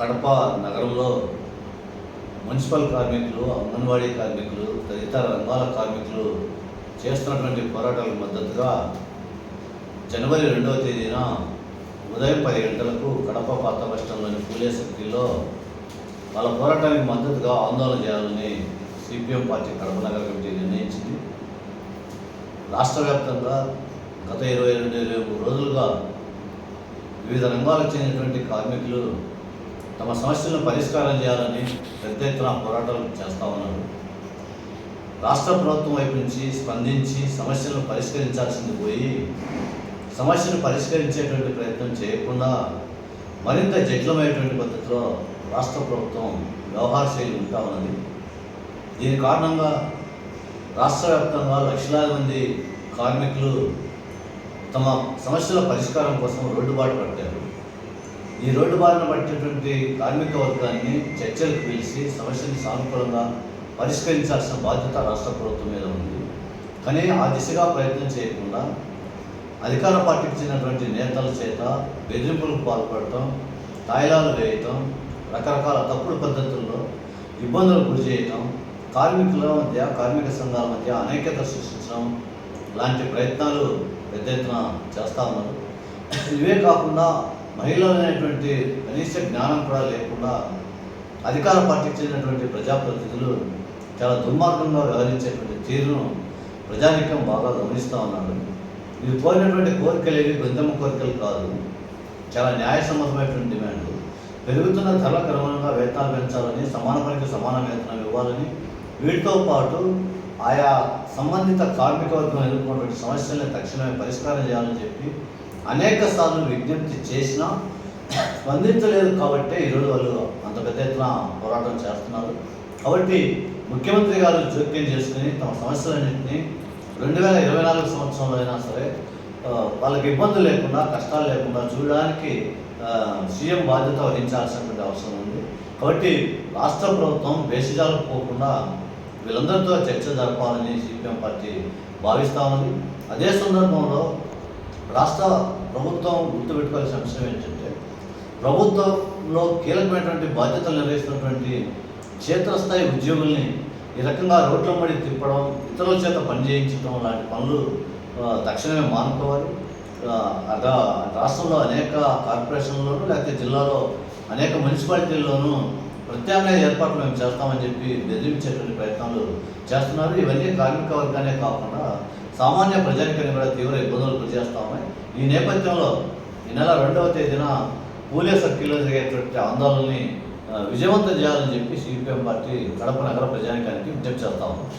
కడప నగరంలో మున్సిపల్ కార్మికులు అంగన్వాడీ కార్మికులు తదితర రంగాల కార్మికులు చేస్తున్నటువంటి పోరాటాలకు మద్దతుగా జనవరి రెండవ తేదీన ఉదయం పది గంటలకు కడప పాత బస్టాండ్లోని పూలే సర్కిల్లో వాళ్ళ పోరాటానికి మద్దతుగా ఆందోళన చేయాలని సిపిఎం పార్టీ కడప నగర కమిటీ నిర్ణయించింది. రాష్ట్ర వ్యాప్తంగా గత ఇరవై రెండు ఇరవై మూడు రోజులుగా వివిధ రంగాలకు చెందినటువంటి కార్మికులు తమ సమస్యలను పరిష్కారం చేయాలని పెద్ద ఎత్తున పోరాటాలు చేస్తూ ఉన్నారు. రాష్ట్ర ప్రభుత్వం వైపు నుంచి స్పందించి సమస్యలను పరిష్కరించాల్సింది పోయి సమస్యను పరిష్కరించేటువంటి ప్రయత్నం చేయకుండా మరింత జటిలమైనటువంటి పద్ధతిలో రాష్ట్ర ప్రభుత్వం వ్యవహార శైలి ఉంటా ఉన్నది. దీని కారణంగా రాష్ట్ర వ్యాప్తంగా లక్షలాది మంది కార్మికులు తమ సమస్యల పరిష్కారం కోసం రోడ్డుబాటు పట్టారు. ఈ రోడ్డు బారిన పట్టేటువంటి కార్మిక వర్గాన్ని చర్చలకు పిలిచి సమస్యని సానుకూలంగా పరిష్కరించాల్సిన బాధ్యత రాష్ట్ర ప్రభుత్వం మీద ఉంది. కానీ ఆ దిశగా ప్రయత్నం చేయకుండా అధికార పార్టీకి చెందినటువంటి నేతల చేత బెదిరింపులకు పాల్పడటం తాయిలాలు వేయటం రకరకాల తప్పుడు పద్ధతుల్లో ఇబ్బందులకు గురి చేయటం కార్మికుల మధ్య కార్మిక సంఘాల మధ్య అనేకత సృష్టించడం లాంటి ప్రయత్నాలు పెద్ద ఎత్తున చేస్తూ ఉన్నారు. ఇవే కాకుండా మహిళలు అనేటువంటి కనీస జ్ఞానం కూడా లేకుండా అధికార పార్టీకి చెందినటువంటి ప్రజాప్రతినిధులు చాలా దుర్మార్గంగా వ్యవహరించేటువంటి తీరును ప్రజానీకం బాగా గమనిస్తూ ఉన్నాడు ఇది కోరినటువంటి కోరికలు ఏవి? గొంతమ్మ కోరికలు కాదు. చాలా న్యాయసమ్మతమైనటువంటి డిమాండ్లు పెరుగుతున్న ధరల క్రమంగా వేతనాలు పెంచాలని సమాన పనికి సమాన వేతనం ఇవ్వాలని వీటితో పాటు ఆయా సంబంధిత కార్మిక వర్గం ఎదుర్కొన్నటువంటి సమస్యల్ని తక్షణమే పరిష్కారం చేయాలని చెప్పి అనేక సార్లు విజ్ఞప్తి చేసినా స్పందించలేదు కాబట్టే ఈరోజు వాళ్ళు అంత పెద్ద ఎత్తున పోరాటం చేస్తున్నారు. కాబట్టి ముఖ్యమంత్రి గారు జోక్యం చేసుకుని తమ సమస్యలన్నింటినీ రెండు వేల ఇరవై నాలుగు సంవత్సరంలో అయినా సరే వాళ్ళకి ఇబ్బందులు లేకుండా కష్టాలు లేకుండా చూడడానికి సీఎం బాధ్యత వహించాల్సినటువంటి అవసరం ఉంది. కాబట్టి రాష్ట్ర ప్రభుత్వం బేసిజాలకు పోకుండా వీళ్ళందరితో చర్చ జరపాలని సిపిఎం పార్టీ భావిస్తా ఉంది. అదే సందర్భంలో రాష్ట్ర ప్రభుత్వం గుర్తుపెట్టుకోవాల్సిన అంశం ఏంటంటే ప్రభుత్వంలో కీలకమైనటువంటి బాధ్యతలు నిర్వహిస్తున్నటువంటి క్షేత్రస్థాయి ఉద్యోగుల్ని ఈ రకంగా రోడ్ల మడి తిప్పడం ఇతరుల చేత పనిచేయించడం లాంటి పనులు తక్షణమే మానుకోవాలి. అదా రాష్ట్రంలో అనేక కార్పొరేషన్లోనూ లేకపోతే జిల్లాలో అనేక మున్సిపాలిటీల్లోనూ ప్రత్యామ్నాయ ఏర్పాట్లు మేము చేస్తామని చెప్పి బెదిరించేటువంటి ప్రయత్నాలు చేస్తున్నారు. ఇవన్నీ కార్మిక వర్గానే కాకుండా సామాన్య ప్రజానికని కూడా తీవ్ర ఇబ్బందులు గురి ఉన్నాయి ఈ నేపథ్యంలో ఈ నెల రెండవ తేదీన పూలే సర్కిల్లో జరిగేటువంటి ఆందోళనని విజయవంతం చేయాలని చెప్పి సిపిఎం పార్టీ కడప నగర ప్రజానికానికి విజ్ఞప్తి చేస్తా ఉన్నాం